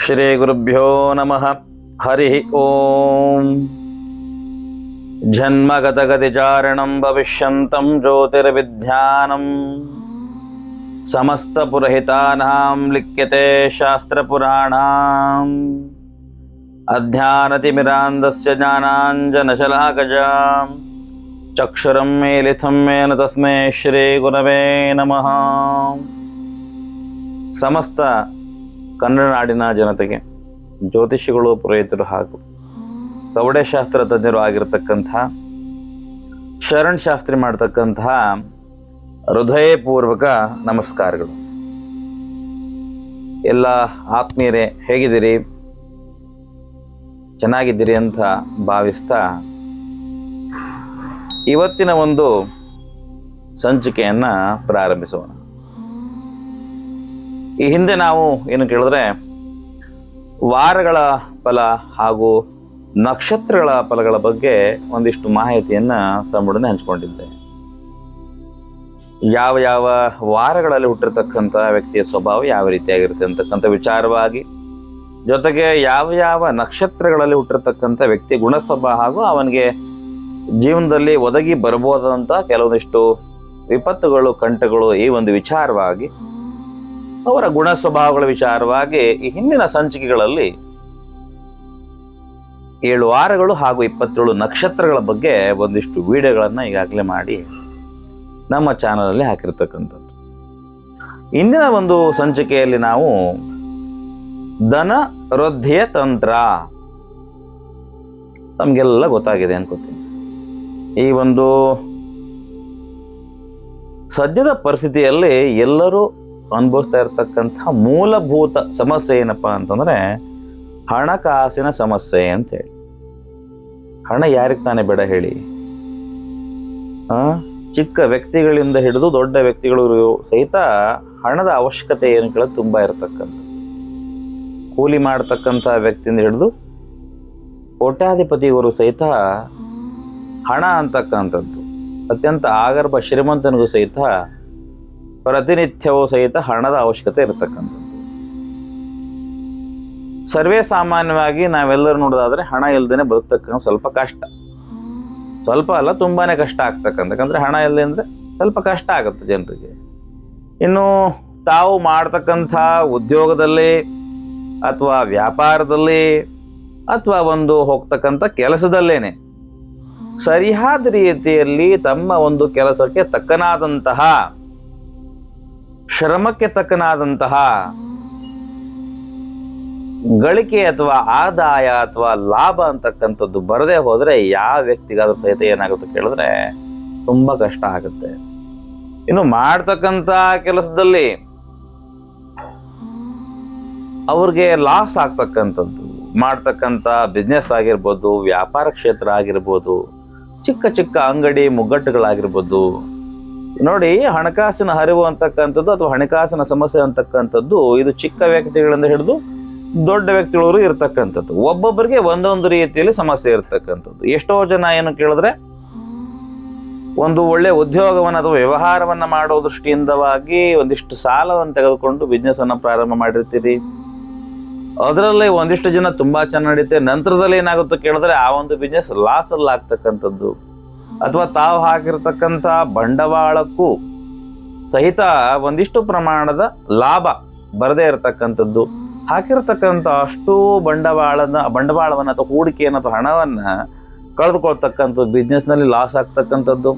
श्रीगुरुभ्यो नम। हरि ओ जन्मगतगतिचारणं भविष्य ज्योतिर्विज्ञानम् समस्तपुरहितानां लिख्यते शास्त्रपुराण अध्यानतिमिरान्दस्य ज्ञानाञ्जनशलाकजाम्। चक्षुरं मेलिथं मेन तस्मै श्रीगुरवे नमः। समस्त ಕನ್ನಡ ನಾಡಿನ ಜನತೆಗೆ ಜ್ಯೋತಿಷಿಗಳು, ಪುರೋಹಿತರು ಹಾಗೂ ತವಡೆ ಶಾಸ್ತ್ರ ತಜ್ಞರು ಆಗಿರತಕ್ಕಂತಹ, ಶರಣ್ ಶಾಸ್ತ್ರಿ ಮಾಡ್ತಕ್ಕಂತಹ ಹೃದಯಪೂರ್ವಕ ನಮಸ್ಕಾರಗಳು. ಎಲ್ಲ ಆತ್ಮೀಯರೇ, ಹೇಗಿದ್ದೀರಿ? ಚೆನ್ನಾಗಿದ್ದೀರಿ ಅಂತ ಭಾವಿಸ್ತಾ ಇವತ್ತಿನ ಒಂದು ಸಂಚಿಕೆಯನ್ನ ಪ್ರಾರಂಭಿಸೋಣ. ಈ ಹಿಂದೆ ನಾವು ಏನು ಕೇಳಿದ್ರೆ ವಾರಗಳ ಫಲ ಹಾಗೂ ನಕ್ಷತ್ರಗಳ ಫಲಗಳ ಬಗ್ಗೆ ಒಂದಿಷ್ಟು ಮಾಹಿತಿಯನ್ನ ತಮ್ಮೊಡನೆ ಹಂಚಿಕೊಂಡಿದ್ದೆ. ಯಾವ ಯಾವ ವಾರಗಳಲ್ಲಿ ಹುಟ್ಟಿರ್ತಕ್ಕಂಥ ವ್ಯಕ್ತಿಯ ಸ್ವಭಾವ ಯಾವ ರೀತಿಯಾಗಿರುತ್ತೆ ಅಂತಕ್ಕಂಥ ವಿಚಾರವಾಗಿ, ಜೊತೆಗೆ ಯಾವ ಯಾವ ನಕ್ಷತ್ರಗಳಲ್ಲಿ ಹುಟ್ಟಿರ್ತಕ್ಕಂಥ ವ್ಯಕ್ತಿಯ ಗುಣ ಸ್ವಭಾವ ಹಾಗೂ ಅವನಿಗೆ ಜೀವನದಲ್ಲಿ ಒದಗಿ ಬರ್ಬೋದಂತ ಕೆಲವೊಂದಿಷ್ಟು ವಿಪತ್ತುಗಳು, ಕಂಟಗಳು ಈ ಒಂದು ವಿಚಾರವಾಗಿ ಅವರ ಗುಣ ಸ್ವಭಾವಗಳ ವಿಚಾರವಾಗಿ ಈ ಹಿಂದಿನ ಸಂಚಿಕೆಗಳಲ್ಲಿ ಏಳು ವಾರಗಳು ಹಾಗೂ ಇಪ್ಪತ್ತೇಳು ನಕ್ಷತ್ರಗಳ ಬಗ್ಗೆ ಒಂದಿಷ್ಟು ವಿಡಿಯೋಗಳನ್ನು ಈಗಾಗಲೇ ಮಾಡಿ ನಮ್ಮ ಚಾನಲಲ್ಲಿ ಹಾಕಿರ್ತಕ್ಕಂಥದ್ದು. ಇಂದಿನ ಒಂದು ಸಂಚಿಕೆಯಲ್ಲಿ ನಾವು ಧನ ವೃದ್ಧಿಯ ತಂತ್ರ ನಮಗೆಲ್ಲ ಗೊತ್ತಾಗಿದೆ ಅನ್ಕೋತೀನಿ. ಈ ಒಂದು ಸದ್ಯದ ಪರಿಸ್ಥಿತಿಯಲ್ಲಿ ಎಲ್ಲರೂ ಅನುಭವಿಸ್ತಾ ಇರತಕ್ಕಂಥ ಮೂಲಭೂತ ಸಮಸ್ಯೆ ಏನಪ್ಪ ಅಂತಂದ್ರೆ ಹಣಕಾಸಿನ ಸಮಸ್ಯೆ ಅಂತ ಹೇಳಿ ಹಣ ಯಾರಿಗೆ ತಾನೇ ಬೇಡ ಹೇಳಿ? ಚಿಕ್ಕ ವ್ಯಕ್ತಿಗಳಿಂದ ಹಿಡಿದು ದೊಡ್ಡ ವ್ಯಕ್ತಿಗಳು ಸಹಿತ ಹಣದ ಅವಶ್ಯಕತೆ ಏನು ಕೇಳೋದು ತುಂಬಾ ಇರತಕ್ಕಂಥ ಕೂಲಿ ಮಾಡ್ತಕ್ಕಂಥ ವ್ಯಕ್ತಿಯಿಂದ ಹಿಡಿದು ಕೋಟ್ಯಾಧಿಪತಿಯವರು ಸಹಿತ ಹಣ ಅಂತಕ್ಕಂಥದ್ದು. ಅತ್ಯಂತ ಆಗರ್ಭ ಶ್ರೀಮಂತನಿಗೂ ಸಹಿತ ಪ್ರತಿನಿತ್ಯವೂ ಸಹಿತ ಹಣದ ಅವಶ್ಯಕತೆ ಇರತಕ್ಕಂಥದ್ದು. ಸರ್ವೇ ಸಾಮಾನ್ಯವಾಗಿ ನಾವೆಲ್ಲರೂ ನೋಡೋದಾದ್ರೆ ಹಣ ಇಲ್ಲದೇ ಬದುಕ್ತಕ್ಕಂಥ ಸ್ವಲ್ಪ ಕಷ್ಟ. ಸ್ವಲ್ಪ ಅಲ್ಲ, ತುಂಬಾನೇ ಕಷ್ಟ ಆಗ್ತಕ್ಕಂಥ ಯಾಕಂದರೆ ಹಣ ಇಲ್ಲದೆ ಅಂದ್ರೆ ಸ್ವಲ್ಪ ಕಷ್ಟ ಆಗುತ್ತೆ ಜನರಿಗೆ. ಇನ್ನು ತಾವು ಮಾಡ್ತಕ್ಕಂಥ ಉದ್ಯೋಗದಲ್ಲಿ ಅಥವಾ ವ್ಯಾಪಾರದಲ್ಲಿ ಅಥವಾ ಒಂದು ಹೋಗ್ತಕ್ಕಂಥ ಕೆಲಸದಲ್ಲೇನೆ ಸರಿಯಾದ ರೀತಿಯಲ್ಲಿ ತಮ್ಮ ಒಂದು ಕೆಲಸಕ್ಕೆ ತಕ್ಕನಾದಂತಹ ಶ್ರಮಕ್ಕೆ ತಕ್ಕನಾದಂತಹ ಗಳಿಕೆ ಅಥವಾ ಆದಾಯ ಅಥವಾ ಲಾಭ ಅಂತಕ್ಕಂಥದ್ದು ಬರದೇ ಹೋದರೆ ಯಾವ ವ್ಯಕ್ತಿಗಾದ ಸಹಿತ ಏನಾಗುತ್ತೆ ಕೇಳಿದ್ರೆ ತುಂಬಾ ಕಷ್ಟ ಆಗುತ್ತೆ. ಇನ್ನು ಮಾಡ್ತಕ್ಕಂಥ ಕೆಲಸದಲ್ಲಿ ಅವ್ರಿಗೆ ಲಾಸ್ ಆಗ್ತಕ್ಕಂಥದ್ದು, ಮಾಡ್ತಕ್ಕಂಥ ಬಿಸ್ನೆಸ್ ಆಗಿರ್ಬೋದು, ವ್ಯಾಪಾರ ಕ್ಷೇತ್ರ ಆಗಿರ್ಬೋದು, ಚಿಕ್ಕ ಚಿಕ್ಕ ಅಂಗಡಿ, ಮುಗ್ಗಟ್ಟುಗಳಾಗಿರ್ಬೋದು ನೋಡಿ, ಹಣಕಾಸಿನ ಹರಿವು ಅಂತಕ್ಕಂಥದ್ದು ಅಥವಾ ಹಣಕಾಸಿನ ಸಮಸ್ಯೆ ಅಂತಕ್ಕಂಥದ್ದು ಇದು ಚಿಕ್ಕ ವ್ಯಕ್ತಿಗಳಿಂದ ಹಿಡಿದು ದೊಡ್ಡ ವ್ಯಕ್ತಿಗಳು ಇರ್ತಕ್ಕಂಥದ್ದು. ಒಬ್ಬೊಬ್ಬರಿಗೆ ಒಂದೊಂದು ರೀತಿಯಲ್ಲಿ ಸಮಸ್ಯೆ ಇರ್ತಕ್ಕಂಥದ್ದು. ಎಷ್ಟೋ ಜನ ಏನು ಕೇಳಿದ್ರೆ, ಒಂದು ಒಳ್ಳೆ ಉದ್ಯೋಗವನ್ನು ಅಥವಾ ವ್ಯವಹಾರವನ್ನು ಮಾಡೋ ದೃಷ್ಟಿಯಿಂದವಾಗಿ ಒಂದಿಷ್ಟು ಸಾಲವನ್ನು ತೆಗೆದುಕೊಂಡು ಬಿಸ್ನೆಸ್ ಅನ್ನು ಪ್ರಾರಂಭ ಮಾಡಿರ್ತೀರಿ. ಅದರಲ್ಲಿ ಒಂದಿಷ್ಟು ಜನ ತುಂಬಾ ಚೆನ್ನಾಗಿ ನಡೀತೆ. ನಂತರದಲ್ಲಿ ಏನಾಗುತ್ತೆ ಕೇಳಿದ್ರೆ, ಆ ಒಂದು ಬಿಸ್ನೆಸ್ ಅಲ್ಲಿ ಆಗ್ತಕ್ಕಂಥದ್ದು ಅಥವಾ ತಾವು ಹಾಕಿರ್ತಕ್ಕಂಥ ಬಂಡವಾಳಕ್ಕೂ ಸಹಿತ ಒಂದಿಷ್ಟು ಪ್ರಮಾಣದ ಲಾಭ ಬರದೇ ಇರತಕ್ಕಂಥದ್ದು. ಹಾಕಿರ್ತಕ್ಕಂಥ ಅಷ್ಟು ಬಂಡವಾಳದ, ಬಂಡವಾಳವನ್ನು ಅಥವಾ ಹೂಡಿಕೆಯನ್ನು ಅಥವಾ ಹಣವನ್ನು ಕಳೆದುಕೊಳ್ತಕ್ಕಂಥದ್ದು ಬಿಸ್ನೆಸ್ನಲ್ಲಿ ಲಾಸ್ ಆಗ್ತಕ್ಕಂಥದ್ದು.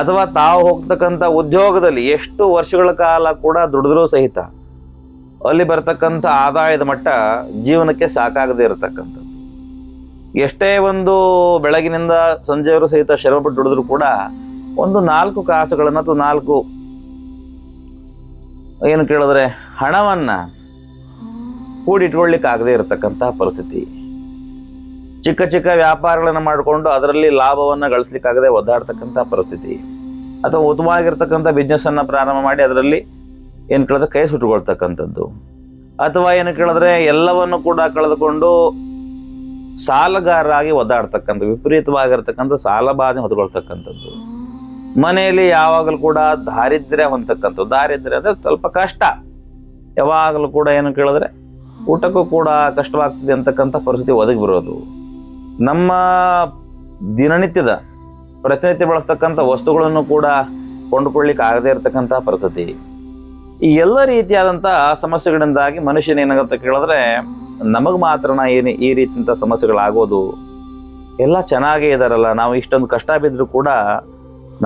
ಅಥವಾ ತಾವು ಹೋಗ್ತಕ್ಕಂಥ ಉದ್ಯೋಗದಲ್ಲಿ ಎಷ್ಟು ವರ್ಷಗಳ ಕಾಲ ಕೂಡ ದುಡಿದ್ರೂ ಸಹಿತ ಅಲ್ಲಿ ಬರ್ತಕ್ಕಂಥ ಆದಾಯದ ಮಟ್ಟ ಜೀವನಕ್ಕೆ ಸಾಕಾಗದೇ ಇರತಕ್ಕಂಥದ್ದು. ಎಷ್ಟೇ ಒಂದು ಬೆಳಗಿನಿಂದ ಸಂಜೆಯವರು ಸಹಿತ ಶ್ರಮಪಟ್ಟು ದುಡಿದ್ರು ಕೂಡ ಒಂದು ನಾಲ್ಕು ಕಾಸುಗಳನ್ನು ಅಥವಾ ನಾಲ್ಕು ಏನು ಕೇಳಿದ್ರೆ ಹಣವನ್ನು ಕೂಡಿಟ್ಕೊಳ್ಳಿಕ್ಕಾಗದೇ ಇರತಕ್ಕಂಥ ಪರಿಸ್ಥಿತಿ. ಚಿಕ್ಕ ಚಿಕ್ಕ ವ್ಯಾಪಾರಗಳನ್ನು ಮಾಡಿಕೊಂಡು ಅದರಲ್ಲಿ ಲಾಭವನ್ನು ಗಳಿಸ್ಲಿಕ್ಕಾಗದೆ ಒದ್ದಾಡ್ತಕ್ಕಂಥ ಪರಿಸ್ಥಿತಿ. ಅಥವಾ ಉತ್ತಮವಾಗಿರ್ತಕ್ಕಂಥ ಬಿಸ್ನೆಸ್ಸನ್ನು ಪ್ರಾರಂಭ ಮಾಡಿ ಅದರಲ್ಲಿ ಏನು ಕೇಳಿದ್ರೆ ಕೈ ಸುಟ್ಟುಕೊಳ್ತಕ್ಕಂಥದ್ದು ಅಥವಾ ಏನು ಕೇಳಿದ್ರೆ ಎಲ್ಲವನ್ನು ಕೂಡ ಕಳೆದುಕೊಂಡು ಸಾಲಗಾರರಾಗಿ ಒದ್ದಾಡ್ತಕ್ಕಂಥ ವಿಪರೀತವಾಗಿರ್ತಕ್ಕಂಥ ಸಾಲಬಾಧೆ ಹೊತ್ಕೊಳ್ತಕ್ಕಂಥದ್ದು. ಮನೆಯಲ್ಲಿ ಯಾವಾಗಲೂ ಕೂಡ ದಾರಿದ್ರ್ಯ ಹೊಂದತಕ್ಕಂಥದ್ದು. ದಾರಿದ್ರ್ಯ ಅಂದ್ರೆ ಸ್ವಲ್ಪ ಕಷ್ಟ. ಯಾವಾಗಲೂ ಕೂಡ ಏನು ಕೇಳಿದ್ರೆ ಊಟಕ್ಕೂ ಕೂಡ ಕಷ್ಟವಾಗ್ತದೆ ಅಂತಕ್ಕಂಥ ಪರಿಸ್ಥಿತಿ ಒದಗಿ ಬರೋದು. ನಮ್ಮ ದಿನನಿತ್ಯದ ಪ್ರತಿನಿತ್ಯ ಬಳಸ್ತಕ್ಕಂಥ ವಸ್ತುಗಳನ್ನು ಕೂಡ ಕೊಂಡುಕೊಳ್ಳಿಕ್ಕೆ ಆಗದೇ ಇರತಕ್ಕಂಥ ಪರಿಸ್ಥಿತಿ. ಈ ಎಲ್ಲ ರೀತಿಯಾದಂಥ ಸಮಸ್ಯೆಗಳಿಂದಾಗಿ ಮನುಷ್ಯನೇನಾಗುತ್ತೆ ಕೇಳಿದ್ರೆ ನಮಗೆ ಮಾತ್ರನ ಏನು ಈ ರೀತಿಯಂಥ ಸಮಸ್ಯೆಗಳಾಗೋದು ಎಲ್ಲ ಚೆನ್ನಾಗೇ ಇದ್ದಾರಲ್ಲ ನಾವು ಇಷ್ಟೊಂದು ಕಷ್ಟ ಬಿದ್ದರೂ ಕೂಡ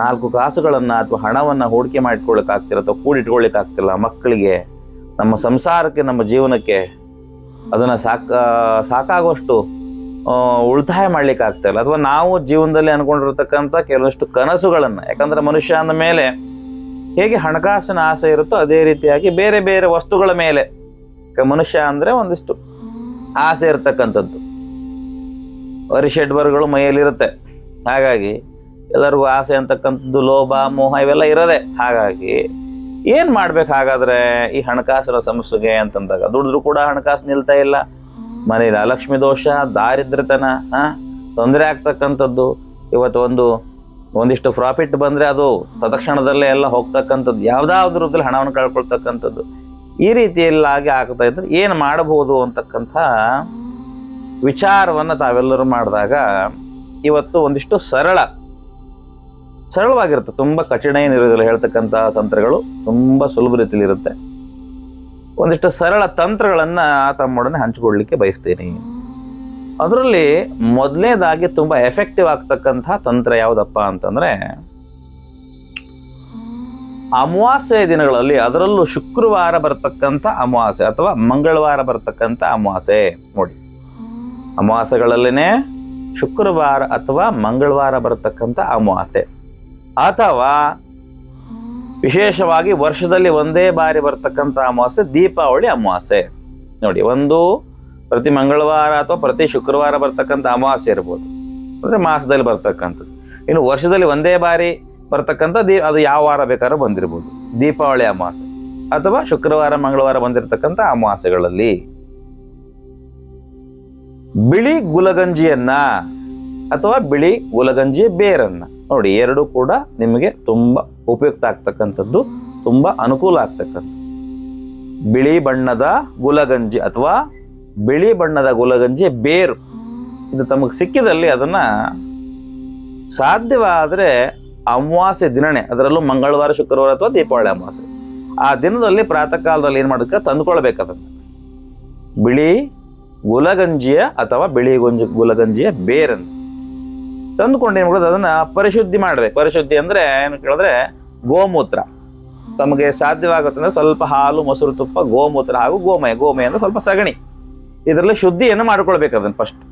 ನಾಲ್ಕು ಕಾಸುಗಳನ್ನು ಅಥವಾ ಹಣವನ್ನು ಹೂಡಿಕೆ ಮಾಡಿಕೊಳ್ಳೋಕ್ಕಾಗ್ತಿಲ್ಲ ಅಥವಾ ಕೂಡಿಟ್ಕೊಳ್ಳಿಕ್ಕಾಗ್ತಿಲ್ಲ ಮಕ್ಕಳಿಗೆ, ನಮ್ಮ ಸಂಸಾರಕ್ಕೆ, ನಮ್ಮ ಜೀವನಕ್ಕೆ ಅದನ್ನು ಸಾಕ ಸಾಕಾಗುವಷ್ಟು ಉಳಿತಾಯ ಮಾಡಲಿಕ್ಕಾಗ್ತಾಯಿಲ್ಲ ಅಥವಾ ನಾವು ಜೀವನದಲ್ಲಿ ಅಂದ್ಕೊಂಡಿರ್ತಕ್ಕಂಥ ಕೆಲವಷ್ಟು ಕನಸುಗಳನ್ನು, ಯಾಕಂದರೆ ಮನುಷ್ಯ ಅಂದ ಮೇಲೆ ಹೇಗೆ ಹಣಕಾಸಿನ ಆಸೆ ಇರುತ್ತೋ ಅದೇ ರೀತಿಯಾಗಿ ಬೇರೆ ಬೇರೆ ವಸ್ತುಗಳ ಮೇಲೆ. ಮನುಷ್ಯ ಅಂದರೆ ಒಂದಿಷ್ಟು ಆಸೆ ಇರ್ತಕ್ಕಂಥದ್ದು. ವರಿಷಡ್ವರ್ಗಳು ಮೈಯಲ್ಲಿರುತ್ತೆ. ಹಾಗಾಗಿ ಎಲ್ಲರಿಗೂ ಆಸೆ ಅಂತಕ್ಕಂಥದ್ದು, ಲೋಭ, ಮೋಹ ಇವೆಲ್ಲ ಇರೋದೆ. ಹಾಗಾಗಿ ಏನು ಮಾಡ್ಬೇಕು ಹಾಗಾದ್ರೆ ಈ ಹಣಕಾಸಿನ ಸಮಸ್ಯೆಗೆ ಅಂತಂದಾಗ, ದುಡಿದ್ರು ಕೂಡ ಹಣಕಾಸು ನಿಲ್ತಾ ಇಲ್ಲ. ಮನೇಲಿ ಅಲಕ್ಷ್ಮಿ ದೋಷ, ದಾರಿದ್ರ್ಯತನ, ಹಾಂ, ತೊಂದರೆ ಆಗ್ತಕ್ಕಂಥದ್ದು. ಇವತ್ತು ಒಂದು, ಒಂದಿಷ್ಟು ಪ್ರಾಫಿಟ್ ಬಂದರೆ ಅದು ತತ್ಕ್ಷಣದಲ್ಲೇ ಎಲ್ಲ ಹೋಗ್ತಕ್ಕಂಥದ್ದು. ಯಾವುದಾದ್ರು ಹಣವನ್ನು ಕಳ್ಕೊಳ್ತಕ್ಕಂಥದ್ದು. ಈ ರೀತಿಯಲ್ಲಾಗಿ ಆಗ್ತಾ ಇದ್ರೆ ಏನು ಮಾಡಬಹುದು ಅಂತಕ್ಕಂಥ ವಿಚಾರವನ್ನು ತಾವೆಲ್ಲರೂ ಮಾಡಿದಾಗ ಇವತ್ತು ಒಂದಿಷ್ಟು ಸರಳ, ಸರಳವಾಗಿರುತ್ತೆ. ತುಂಬ ಕಠಿಣ ಏನಿರೋದಿಲ್ಲ ಹೇಳ್ತಕ್ಕಂಥ ತಂತ್ರಗಳು. ತುಂಬ ಸುಲಭ ರೀತಿಯಲ್ಲಿ ಇರುತ್ತೆ. ಒಂದಿಷ್ಟು ಸರಳ ತಂತ್ರಗಳನ್ನ ತಮ್ಮೊಡನೆ ಹಂಚಿಕೊಳ್ಳಲಿಕ್ಕೆ ಬಯಸ್ತೀನಿ. ಅದರಲ್ಲಿ ಮೊದಲನೇದಾಗಿ ತುಂಬ ಎಫೆಕ್ಟಿವ್ ಆಗ್ತಕ್ಕಂಥ ತಂತ್ರ ಯಾವುದಪ್ಪ ಅಂತಂದ್ರೆ ಅಮಾವಾಸ್ಯೆ ದಿನಗಳಲ್ಲಿ ಅದರಲ್ಲೂ ಶುಕ್ರವಾರ ಬರ್ತಕ್ಕಂಥ ಅಮಾವಾಸ್ಯೆ ಅಥವಾ ಮಂಗಳವಾರ ಬರ್ತಕ್ಕಂಥ ಅಮಾವಾಸ್ಯೆ. ನೋಡಿ. ಅಮಾವಾಸ್ಯೆಗಳಲ್ಲಿನೇ ಶುಕ್ರವಾರ ಅಥವಾ ಮಂಗಳವಾರ ಬರತಕ್ಕಂಥ ಅಮಾವಾಸ್ಯೆ. ಅಥವಾ ವಿಶೇಷವಾಗಿ ವರ್ಷದಲ್ಲಿ ಒಂದೇ ಬಾರಿ ಬರ್ತಕ್ಕಂಥ ಅಮಾವಾಸ್ಯೆ ದೀಪಾವಳಿ ಅಮಾವಾಸ್ಯೆ. ನೋಡಿ, ಒಂದು ಪ್ರತಿ ಮಂಗಳವಾರ ಅಥವಾ ಪ್ರತಿ ಶುಕ್ರವಾರ ಬರ್ತಕ್ಕಂಥ ಅಮಾವಾಸ್ಯೆ ಇರ್ಬೋದು. ಅಂದರೆ ಮಾಸದಲ್ಲಿ ಬರ್ತಕ್ಕಂಥದ್ದು. ಇನ್ನು ವರ್ಷದಲ್ಲಿ ಒಂದೇ ಬಾರಿ ಬರ್ತಕ್ಕಂಥ ದೀ, ಅದು ಯಾವ ವಾರ ಬೇಕಾದ್ರೂ ಬಂದಿರ್ಬೋದು. ದೀಪಾವಳಿ ಅಮಾವಾಸ್ಯೆ ಅಥವಾ ಶುಕ್ರವಾರ, ಮಂಗಳವಾರ ಬಂದಿರತಕ್ಕಂಥ ಅಮಾವಾಸ್ಯೆಗಳಲ್ಲಿ ಬಿಳಿ ಗುಲಗಂಜಿಯನ್ನ ಅಥವಾ ಬಿಳಿ ಗುಲಗಂಜಿಯ ಬೇರನ್ನ ನೋಡಿ, ಎರಡು ಕೂಡ ನಿಮಗೆ ತುಂಬ ಉಪಯುಕ್ತ ಆಗ್ತಕ್ಕಂಥದ್ದು, ತುಂಬ ಅನುಕೂಲ ಆಗ್ತಕ್ಕಂಥ ಬಿಳಿ ಬಣ್ಣದ ಗುಲಗಂಜಿ ಅಥವಾ ಬಿಳಿ ಬಣ್ಣದ ಗುಲಗಂಜಿಯ ಬೇರು ಇದು ತಮಗೆ ಸಿಕ್ಕಿದಲ್ಲಿ ಅದನ್ನ ಸಾಧ್ಯವಾದರೆ ಅಮಾವಾಸ್ಯೆ ದಿನನೇ, ಅದರಲ್ಲೂ ಮಂಗಳವಾರ, ಶುಕ್ರವಾರ ಅಥವಾ ದೀಪಾವಳಿ ಅಮಾವಾಸ್ಯೆ. ಆ ದಿನದಲ್ಲಿ ಪ್ರಾತಃ ಕಾಲದಲ್ಲಿ ಏನು ಮಾಡೋದಕ್ಕೆ ತಂದುಕೊಳ್ಬೇಕು ಅದನ್ನು. ಬಿಳಿ ಗುಲಗಂಜಿಯ ಅಥವಾ ಬಿಳಿ ಗುಂಜಿ, ಗುಲಗಂಜಿಯ ಬೇರನ್ನು. ತಂದುಕೊಂಡು ಏನು ಮಾಡೋದು ಅದನ್ನು ಪರಿಶುದ್ಧಿ ಮಾಡಬೇಕು. ಪರಿಶುದ್ಧಿ ಅಂದರೆ ಏನು ಕೇಳಿದ್ರೆ ಗೋಮೂತ್ರ. ತಮಗೆ ಸಾಧ್ಯವಾಗುತ್ತೆ ಅಂದ್ರೆ ಸ್ವಲ್ಪ ಹಾಲು, ಮೊಸರು, ತುಪ್ಪ, ಗೋಮೂತ್ರ ಹಾಗೂ ಗೋಮಯ. ಗೋಮಯ ಅಂದರೆ ಸ್ವಲ್ಪ ಸಗಣಿ. ಇದರಲ್ಲಿ ಶುದ್ಧಿಯನ್ನು ಮಾಡಿಕೊಳ್ಬೇಕು ಅದನ್ನು ಫಸ್ಟ್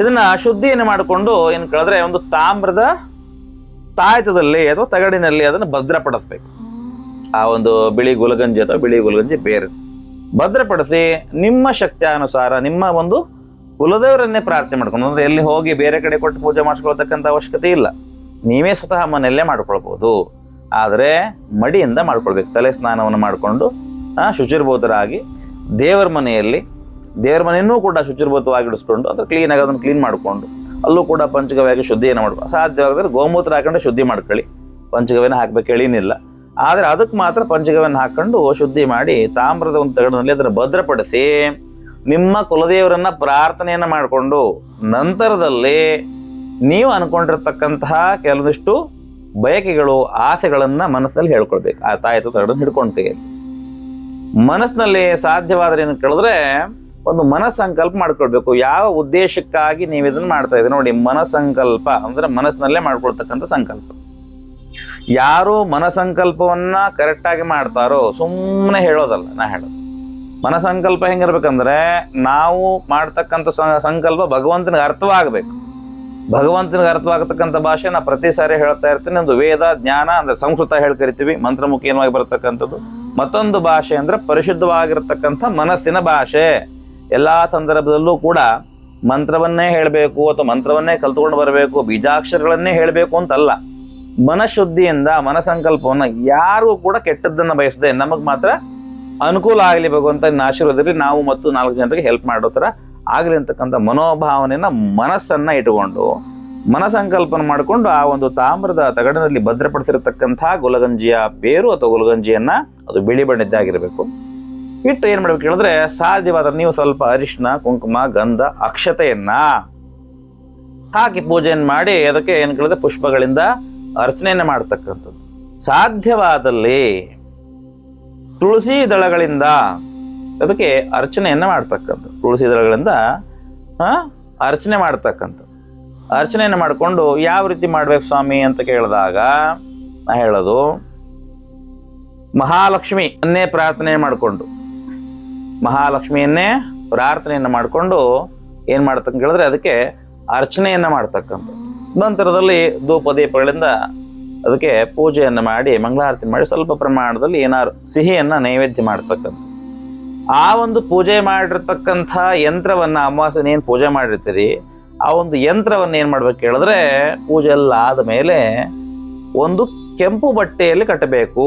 ಇದನ್ನು ಶುದ್ಧಿಯನ್ನು ಮಾಡಿಕೊಂಡು ಏನು ಕೇಳಿದ್ರೆ ಒಂದು ತಾಮ್ರದ ತಾಯ್ತದಲ್ಲಿ ಅಥವಾ ತಗಡಿನಲ್ಲಿ ಅದನ್ನು ಭದ್ರಪಡಿಸ್ಬೇಕು. ಆ ಒಂದು ಬಿಳಿ ಗುಲಗಂಜಿ ಅಥವಾ ಬಿಳಿ ಗುಲಗಂಜಿ ಬೇರೆ. ಭದ್ರಪಡಿಸಿ ನಿಮ್ಮ ಶಕ್ತಿ ಅನುಸಾರ ನಿಮ್ಮ ಒಂದು ಕುಲದೇವರನ್ನೇ ಪ್ರಾರ್ಥನೆ ಮಾಡ್ಕೊಂಡು, ಅಂದ್ರೆ ಎಲ್ಲಿ ಹೋಗಿ ಬೇರೆ ಕಡೆ ಕೊಟ್ಟು ಪೂಜೆ ಮಾಡಿಸ್ಕೊಳ್ತಕ್ಕಂಥ ಅವಶ್ಯಕತೆ ಇಲ್ಲ. ನೀವೇ ಸ್ವತಃ ಮನೆಯಲ್ಲೇ ಮಾಡ್ಕೊಳ್ಬೋದು. ಆದರೆ ಮಡಿಯಿಂದ ಮಾಡ್ಕೊಳ್ಬೇಕು. ತಲೆ ಸ್ನಾನವನ್ನು ಮಾಡಿಕೊಂಡು ಶುಚಿರ್ಭೂತರಾಗಿ ದೇವರ ಮನೆಯಲ್ಲಿ, ದೇವರ ಮನೆಯನ್ನು ಕೂಡ ಶುಚಿರ್ಭೂತವಾಗಿ ಇಡಿಸ್ಕೊಂಡು ಕ್ಲೀನ್ ಕ್ಲೀನಾಗಿ ಅದನ್ನು ಕ್ಲೀನ್ ಮಾಡಿಕೊಂಡು ಅಲ್ಲೂ ಕೂಡ ಪಂಚಗವ್ಯಾಗಿ ಶುದ್ಧಿಯನ್ನು ಮಾಡ್ಬೋದು ಸಾಧ್ಯವಾದರೆ ಗೋಮೂತ್ರ ಹಾಕೊಂಡು ಶುದ್ಧಿ ಮಾಡ್ಕೊಳ್ಳಿ. ಪಂಚಗವ್ಯನ ಹಾಕ್ಬೇಕು ಹೇಳಿನಿಲ್ಲ ಆದರೆ ಅದಕ್ಕೆ ಮಾತ್ರ ಪಂಚಗವ್ಯನ ಹಾಕೊಂಡು ಶುದ್ಧಿ ಮಾಡಿ ತಾಮ್ರದ ಒಂದು ತಗಡಿನಲ್ಲಿ ಅದನ್ನು ಭದ್ರಪಡಿಸಿ ನಿಮ್ಮ ಕುಲದೇವರನ್ನ ಪ್ರಾರ್ಥನೆಯನ್ನು ಮಾಡಿಕೊಂಡು ನಂತರದಲ್ಲಿ ನೀವು ಅನ್ಕೊಂಡಿರ್ತಕ್ಕಂತಹ ಕೆಲವೊಂದಿಷ್ಟು ಬಯಕೆಗಳು, ಆಸೆಗಳನ್ನು ಮನಸ್ಸಲ್ಲಿ ಹೇಳ್ಕೊಳ್ಬೇಕು. ಆ ತಾಯಿತು ತಗಡನ್ನು ಹಿಡ್ಕೊಂಡು ತೆಗೆಯಲಿ ಮನಸ್ಸಿನಲ್ಲಿ ಸಾಧ್ಯವಾದರೆ ಏನು ಕೇಳಿದ್ರೆ ಒಂದು ಮನಸ್ಸಂಕಲ್ಪ ಮಾಡ್ಕೊಳ್ಬೇಕು. ಯಾವ ಉದ್ದೇಶಕ್ಕಾಗಿ ನೀವು ಇದನ್ನ ಮಾಡ್ತಾ ಇದ್ದೀರಿ ನೋಡಿ, ಮನಸ್ಸಂಕಲ್ಪ ಅಂದ್ರೆ ಮನಸ್ಸಿನಲ್ಲೇ ಮಾಡ್ಕೊಳ್ತಕ್ಕಂಥ ಸಂಕಲ್ಪ. ಯಾರು ಮನಸ್ಸಂಕಲ್ಪವನ್ನ ಕರೆಕ್ಟಾಗಿ ಮಾಡ್ತಾರೋ ಸುಮ್ಮನೆ ಹೇಳೋದಲ್ಲ, ನಾ ಹೇಳೋದು. ಮನಸ್ಸಂಕಲ್ಪ ಹೆಂಗಿರ್ಬೇಕಂದ್ರೆ ನಾವು ಮಾಡ್ತಕ್ಕಂಥ ಸಂಕಲ್ಪ ಭಗವಂತನಿಗೆ ಅರ್ಥವಾಗಬೇಕು. ಭಗವಂತನಿಗೆ ಅರ್ಥವಾಗತಕ್ಕಂಥ ಭಾಷೆ ನಾ ಪ್ರತಿ ಸಾರಿ ಹೇಳ್ತಾ ಇರ್ತೀನಿ. ಒಂದು ವೇದ, ಜ್ಞಾನ ಅಂದ್ರೆ ಸಂಸ್ಕೃತ ಹೇಳಿ ಕರಿತೀವಿ ಮಂತ್ರಮುಖೀನವಾಗಿ ಬರತಕ್ಕಂಥದ್ದು. ಮತ್ತೊಂದು ಭಾಷೆ ಅಂದ್ರೆ ಪರಿಶುದ್ಧವಾಗಿರತಕ್ಕಂಥ ಮನಸ್ಸಿನ ಭಾಷೆ. ಎಲ್ಲಾ ಸಂದರ್ಭದಲ್ಲೂ ಕೂಡ ಮಂತ್ರವನ್ನೇ ಹೇಳಬೇಕು ಅಥವಾ ಮಂತ್ರವನ್ನೇ ಕಲ್ತ್ಕೊಂಡು ಬರಬೇಕು, ಬೀಜಾಕ್ಷರಗಳನ್ನೇ ಹೇಳಬೇಕು ಅಂತಲ್ಲ. ಮನಶುದ್ಧಿಯಿಂದ, ಮನಸಂಕಲ್ಪವನ್ನು ಯಾರಿಗೂ ಕೂಡ ಕೆಟ್ಟದ್ದನ್ನು ಬಯಸದೆ ನಮಗೆ ಮಾತ್ರ ಅನುಕೂಲ ಆಗಲಿ ಭಗವಂತ ಆಶೀರ್ವಾದದಲ್ಲಿ ನಾವು ಮತ್ತು ನಾಲ್ಕು ಜನರಿಗೆ ಹೆಲ್ಪ್ ಮಾಡೋ ಥರ ಆಗಲಿ ಅಂತಕ್ಕಂಥ ಮನೋಭಾವನೆಯನ್ನು ಮನಸ್ಸನ್ನು ಇಟ್ಟುಕೊಂಡು, ಮನಸಂಕಲ್ಪನ ಮಾಡಿಕೊಂಡು ಆ ಒಂದು ತಾಮ್ರದ ತಗಡಿನಲ್ಲಿ ಭದ್ರಪಡಿಸಿರತಕ್ಕಂಥ ಗುಲಗಂಜಿಯ ಪೇರು ಅಥವಾ ಗುಲಗಂಜಿಯನ್ನು ಅದು ಬಿಳಿ ಬಣ್ಣದ್ದಾಗಿರಬೇಕು ಇಟ್ಟು ಏನು ಮಾಡ್ಬೇಕು ಹೇಳಿದ್ರೆ ಸಾಧ್ಯವಾದ್ರೆ ನೀವು ಸ್ವಲ್ಪ ಅರಿಶಿನ, ಕುಂಕುಮ, ಗಂಧ, ಅಕ್ಷತೆಯನ್ನ ಹಾಕಿ ಪೂಜೆಯನ್ನು ಮಾಡಿ ಅದಕ್ಕೆ ಏನು ಕೇಳಿದ್ರೆ ಪುಷ್ಪಗಳಿಂದ ಅರ್ಚನೆಯನ್ನ ಮಾಡ್ತಕ್ಕಂಥದ್ದು. ಸಾಧ್ಯವಾದಲ್ಲಿ ತುಳಸಿ ದಳಗಳಿಂದ ಅದಕ್ಕೆ ಅರ್ಚನೆಯನ್ನ ಮಾಡ್ತಕ್ಕಂಥದ್ದು. ತುಳಸಿ ದಳಗಳಿಂದ ಅರ್ಚನೆ ಮಾಡ್ತಕ್ಕಂಥದ್ದು. ಅರ್ಚನೆಯನ್ನು ಮಾಡಿಕೊಂಡು ಯಾವ ರೀತಿ ಮಾಡ್ಬೇಕು ಸ್ವಾಮಿ ಅಂತ ಕೇಳಿದಾಗ ನಾ ಹೇಳೋದು, ಮಹಾಲಕ್ಷ್ಮಿ ಅನ್ನೇ ಪ್ರಾರ್ಥನೆ ಮಾಡಿಕೊಂಡು. ಮಹಾಲಕ್ಷ್ಮಿಯನ್ನೇ ಪ್ರಾರ್ಥನೆಯನ್ನು ಮಾಡಿಕೊಂಡು ಏನು ಮಾಡ್ತಕ್ಕಂತ ಕೇಳಿದ್ರೆ ಅದಕ್ಕೆ ಅರ್ಚನೆಯನ್ನು ಮಾಡ್ತಕ್ಕಂಥ ನಂತರದಲ್ಲಿ ಧೂಪ ದೀಪಗಳಿಂದ ಅದಕ್ಕೆ ಪೂಜೆಯನ್ನು ಮಾಡಿ, ಮಂಗಳಾರತಿ ಮಾಡಿ ಸ್ವಲ್ಪ ಪ್ರಮಾಣದಲ್ಲಿ ಏನಾದ್ರು ಸಿಹಿಯನ್ನು ನೈವೇದ್ಯ ಮಾಡ್ತಕ್ಕಂಥ ಆ ಒಂದು ಪೂಜೆ ಮಾಡಿರ್ತಕ್ಕಂಥ ಯಂತ್ರವನ್ನು ಅಮಾವಾಸ್ಯನ ಏನು ಪೂಜೆ ಮಾಡಿರ್ತೀರಿ, ಆ ಒಂದು ಯಂತ್ರವನ್ನ ಏನು ಮಾಡ್ಬೇಕು ಹೇಳಿದ್ರೆ ಪೂಜೆ ಎಲ್ಲ ಆದ ಮೇಲೆ ಒಂದು ಕೆಂಪು ಬಟ್ಟೆಯಲ್ಲಿ ಕಟ್ಟಬೇಕು.